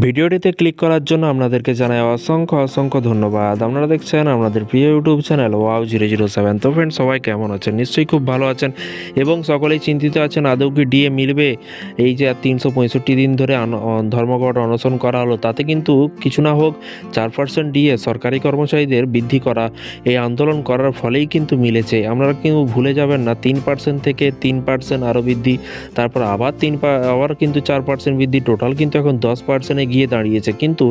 ভিডিওটিতে ক্লিক করার জন্য আপনাদেরকে জানাই অসংখ্য অসংখ্য ধন্যবাদ। আপনারা দেখছেন আপনাদের প্রিয় YouTube channel wow zero zero seven. তো ফ্রেন্ড সবাই কেমন আছেন? নিশ্চয়ই খুব ভালো আছেন এবং সকলেই চিন্তিত আছেন আদৌ কি ডিএ মিলবে? এই যে তিনশো পঁয়ষট্টি দিন ধরে ধর্মঘট অনশন করা হলো, তাতে কিন্তু কিছু না হোক চার পার্সেন্ট ডিএ সরকারি কর্মচারীদের বৃদ্ধি করা, এই আন্দোলন করার ফলেই কিন্তু মিলেছে। আপনারা কিন্তু ভুলে যাবেন না, তিন পার্সেন্ট থেকে তিন পার্সেন্ট আরও বৃদ্ধি, তারপর আবার তিন আবার কিন্তু চার পার্সেন্ট বৃদ্ধি টোটাল কিন্তু এখন দশ পার্সেন্টে গিয়ে দাঁড়িয়েছে। কিন্তু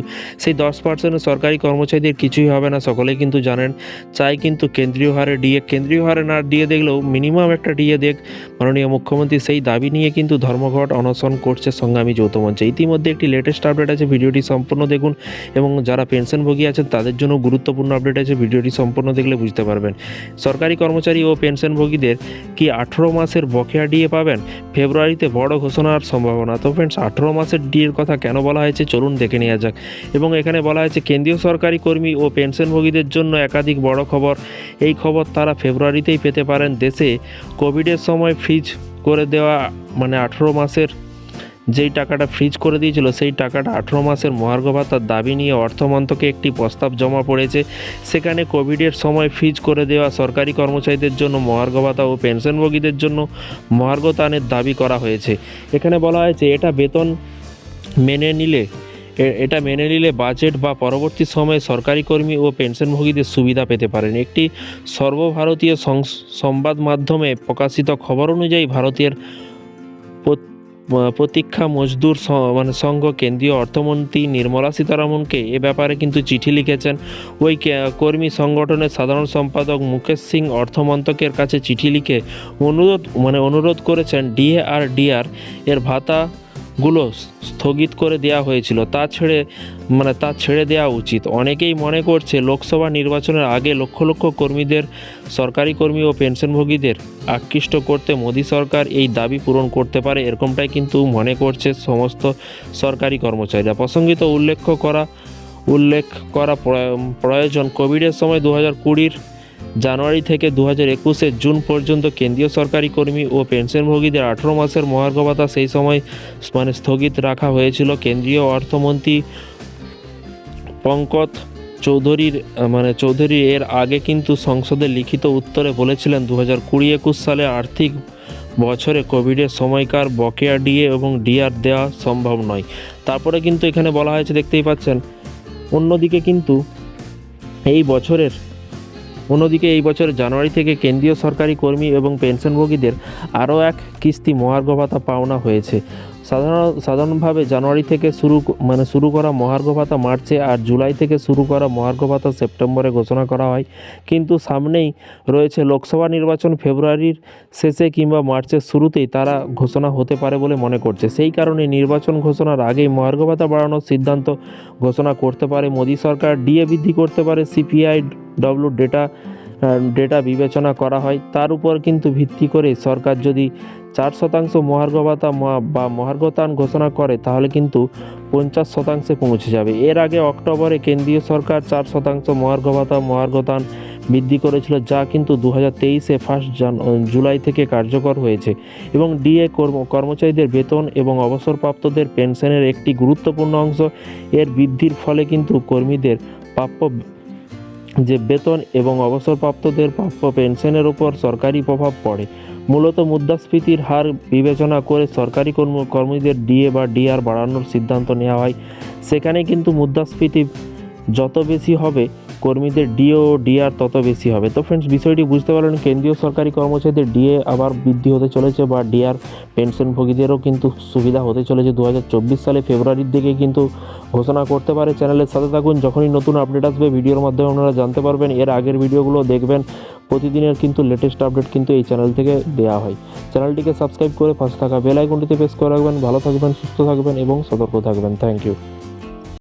সেই দশ পার্সেন্ট সরকারি কর্মচারীদের কিছুই হবে না। সকলেই কিন্তু জানেন, চাই কিন্তু কেন্দ্রীয় হারে ডিএ কেন্দ্রীয় হারে না ডিএ দেখলেও মিনিমাম একটা ডিএ দেখ। মাননীয় মুখ্যমন্ত্রী সেই দাবি নিয়ে কিন্তু ধর্মঘট অনশন করছে সংগ্রামী যৌথ মঞ্চে। ইতিমধ্যে একটি লেটেস্ট আপডেট আছে, ভিডিওটি সম্পূর্ণ দেখুন এবং যারা পেনশনভোগী আছেন তাদের জন্য গুরুত্বপূর্ণ আপডেট আছে, ভিডিওটি সম্পূর্ণ দেখলে বুঝতে পারবেন। সরকারি কর্মচারী ও পেনশনভোগীদের কি আঠেরো মাসের বকেয়া ডিএ পাবেন? ফেব্রুয়ারিতে বড় ঘোষণার সম্ভাবনা। তো ফ্রেন্ডস আঠেরো মাসের ডিএর কথা কেন বলা হয়েছে? চলুন দেখে নেওয়া যাক। এবং এখানে বলা হয়েছে, কেন্দ্রীয় সরকারি কর্মী ও পেনশনভোগীদের জন্য একাধিক বড় খবর। এই খবর তারা ফেব্রুয়ারিতেই পেতে পারেন। দেশে কোভিডের সময় ফ্রিজ করে দেওয়া মানে আঠেরো মাসের যেই টাকাটা ফ্রিজ করে দিয়েছিল, সেই টাকাটা আঠেরো মাসের মহার্ঘ ভাতার দাবি নিয়ে অর্থমন্ত্রকে একটি প্রস্তাব জমা পড়েছে। সেখানে কোভিডের সময় ফ্রিজ করে দেওয়া সরকারি কর্মচারীদের জন্য মহার্ঘ ভাতা ও পেনশনভোগীদের জন্য মহার্ঘ দানের দাবি করা হয়েছে। এখানে বলা হয়েছে, এটা বেতন মেনে নিলে এটা মেনে নিলে বাজেট বা পরবর্তী সময়ে সরকারি কর্মী ও পেনশনভোগীদের সুবিধা পেতে পারেন। একটি সর্বভারতীয় সংবাদ মাধ্যমে প্রকাশিত খবর অনুযায়ী ভারতের প্রতীক্ষা মজদুর মানে সংঘ কেন্দ্রীয় অর্থমন্ত্রী নির্মলা সীতারামনকে এ ব্যাপারে কিন্তু চিঠি লিখেছেন। ওই কর্মী সংগঠনের সাধারণ সম্পাদক মুকেশ সিং অর্থমন্ত্রকের কাছে চিঠি লিখে অনুরোধ মানে অনুরোধ করেছেন ডিএ আর ডিআর ভাতাগুলো স্থগিত করে দেওয়া হয়েছিল। তা ছেড়ে মানে তা ছেড়ে দেওয়া উচিত। অনেকেই মনে করছে লোকসভা নির্বাচনের আগে লক্ষ লক্ষ কর্মীদের, সরকারি কর্মী ও পেনশনভোগীদের আকৃষ্ট করতে মোদী সরকার এই দাবি পূরণ করতে পারে এরকমটাই কিন্তু মনে করছে সমস্ত সরকারি কর্মচারীরা। প্রসঙ্গিত উল্লেখ করা উল্লেখ করা প্রয়োজন। কোভিডের সময় দু হাজার কুড়ির জানুয়ারি থেকে দু হাজার একুশের জুন পর্যন্ত কেন্দ্রীয় সরকারি কর্মী ও পেনশনভোগীদের আঠেরো মাসের মহার্ঘ ভাতা সেই সময় মানে স্থগিত রাখা হয়েছিল। কেন্দ্রীয় অর্থমন্ত্রী পঙ্কজ চৌধুরীর মানে চৌধুরী এর আগে কিন্তু সংসদে লিখিত উত্তরে বলেছিলেন দু হাজার কুড়ি একুশ সালে আর্থিক বছরে কোভিডের সময়কার বকেয়া ডিএ এবং ডিআর দেওয়া সম্ভব নয়। তারপরে কিন্তু এখানে বলা হয়েছে, দেখতেই পাচ্ছেন। অন্যদিকে কিন্তু এই বছরের অন্যদিকে এই বছর জানুয়ারি থেকে কেন্দ্রীয় সরকারি কর্মী এবং পেনশনভোগীদের আরও এক কিস্তি মহার্ঘ ভাতা পাওনা হয়েছে। সাধারণ, সাধারণভাবে জানুয়ারি থেকে শুরু মানে শুরু করা মহার্ঘ ভাতা মার্চে আর জুলাই থেকে শুরু করা মহার্ঘ ভাতা সেপ্টেম্বরে ঘোষণা করা হয়। কিন্তু সামনেই রয়েছে লোকসভা নির্বাচন ফেব্রুয়ারির শেষে কিংবা মার্চের শুরুতেই তারা ঘোষণা হতে পারে বলে মনে করছে। সেই কারণে নির্বাচন ঘোষণার আগেই মহার্ঘ ভাতা বাড়ানোর সিদ্ধান্ত ঘোষণা করতে পারে মোদী সরকার, ডিএ বৃদ্ধি করতে পারে সিপিআই ডব্লিউ ডেটা ডেটা বিবেচনা করা হয়। তার উপর কিন্তু ভিত্তি করে সরকার যদি চার শতাংশ মহার্ঘ ভাতা বা মহার্ঘতান ঘোষণা করে, তাহলে কিন্তু পঞ্চাশ শতাংশে পৌঁছে যাবে। এর আগে অক্টোবরে কেন্দ্রীয় সরকার চার শতাংশ মহার্ঘ ভাতা মহার্ঘতান বৃদ্ধি করেছিল, যা কিন্তু দু হাজার তেইশে ফার্স্ট জুলাই থেকে কার্যকর হয়েছে। এবং ডিএ কর্ম, কর্মচারীদের বেতন এবং অবসরপ্রাপ্তদের পেনশনের একটি গুরুত্বপূর্ণ অংশ। এর বৃদ্ধির ফলে কিন্তু কর্মীদের প্রাপ্য যে বেতন এবং অবসরপ্রাপ্তদের প্রাপ্য পেনশনের উপর সরকারি প্রভাব পড়ে। মূলত মুদ্রাস্ফীতির হার বিবেচনা করে সরকারি কর্ম কর্মীদের ডিএ বা ডিআর বাড়ানোর সিদ্ধান্ত নেওয়া হয়। সেখানে কিন্তু মুদ্রাস্ফীতি যত বেশি হবে কর্মীদের ডিএ ও ডিআর তত বেশি হবে। তো ফ্রেন্ডস বিষয়টি বুঝতে পারলেন, কেন্দ্রীয় সরকারি কর্মচারীদের ডিএ আবার বৃদ্ধি হতে চলেছে বা ডিআর পেনশনভোগীদেরও কিন্তু সুবিধা হতে চলেছে। দু হাজার চব্বিশ সালে ফেব্রুয়ারির দিকে কিন্তু ঘোষণা করতে পারে চ্যানেলের সাথে থাকুন। যখনই নতুন আপডেট আসবে, ভিডিওর মাধ্যমে আপনারা জানতে পারবেন। এর আগের ভিডিওগুলো দেখবেন। প্রতিদিনের কিন্তু লেটেস্ট আপডেট কিন্তু এই চ্যানেল থেকে দেওয়া হয়। চ্যানেলটিকে সাবস্ক্রাইব করে পাশে থাকা বেল আইকনটিতে প্রেস করে রাখবেন। ভালো থাকবেন, সুস্থ থাকবেন এবং সতর্ক থাকবেন। Thank you